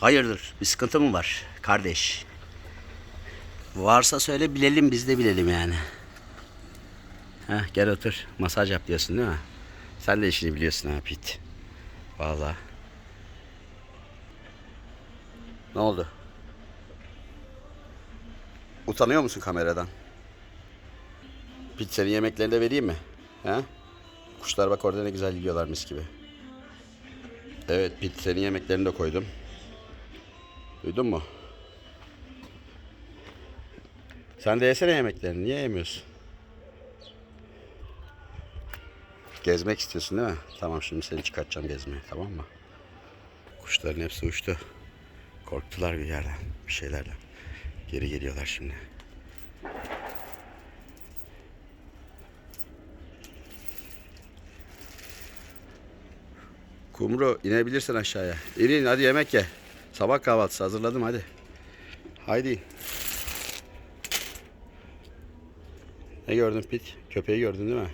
Hayırdır? Bir sıkıntı mı var kardeş? Varsa söyle bilelim biz de bilelim yani. Heh, gel otur. Masaj yap diyorsun değil mi? Sen de işini biliyorsun ha Pit. Vallahi. Ne oldu? Utanıyor musun kameradan? Pit senin yemeklerini de vereyim mi? He? Kuşlar bak orada ne güzel yiyorlar mis gibi. Evet Pit senin yemeklerini de koydum. Duydun mu? Sen de yesene yemeklerini. Niye yemiyorsun? Gezmek istiyorsun değil mi? Tamam şimdi seni çıkartacağım gezmeye tamam mı? Kuşların hepsi uçtu. Korktular bir yerden, bir şeylerden. Geri geliyorlar şimdi. Kumru inebilirsin aşağıya. İn in hadi yemek ye. Sabah kahvaltısı hazırladım hadi. Haydi. Ne gördün Pit? Köpeği gördün değil mi?